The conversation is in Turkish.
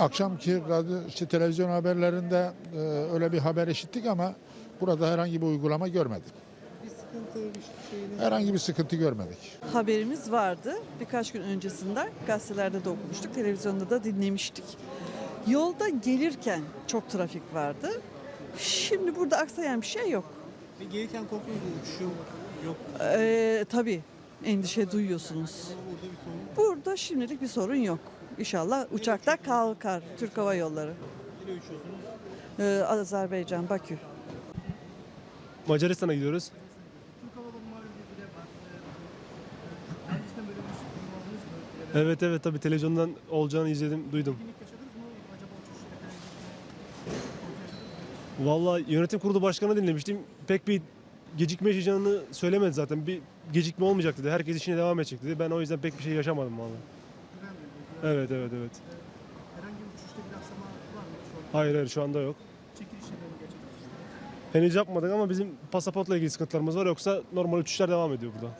Akşamki işte televizyon haberlerinde e, öyle bir haber işittik ama burada herhangi bir uygulama görmedik. Sıkıntı, bir şeyini Herhangi bir sıkıntı görmedik. haberimiz vardı. Birkaç gün öncesinden gazetelerde de okumuştuk, televizyonda da dinlemiştik. Yolda gelirken çok trafik vardı. Şimdi burada aksayan bir şey yok. Ve gelirken korkuyor mu? Uçuş yok. Ee, tabii endişe duyuyorsunuz. Burada şimdilik bir sorun yok. İnşallah uçakta kalkar Türk Hava Yolları. Nereye uçuyorsunuz? Ee, Azerbaycan, Bakü. Macaristan'a gidiyoruz. Türk Hava Yolları malum bir bile var. Ee, Öncesinde böyle bir şey duymadınız mı? Evet evet tabii televizyondan olacağını izledim, duydum. Vallahi yönetim kurulu başkanı dinlemiştim. Pek bir gecikme yaşayacağını söylemedi zaten. Bir gecikme olmayacak dedi. Herkes işine devam edecek dedi. Ben o yüzden pek bir şey yaşamadım. Güvenmiyorum. Evet evet evet. Herhangi bir uçuşta bir aksama var mı şu an? Hayır hayır şu anda yok. Çekil işlemleri? Henüz yapmadık ama bizim pasaportla ilgili sıkıntılarımız var. Yoksa normal uçuşlar devam ediyor burada.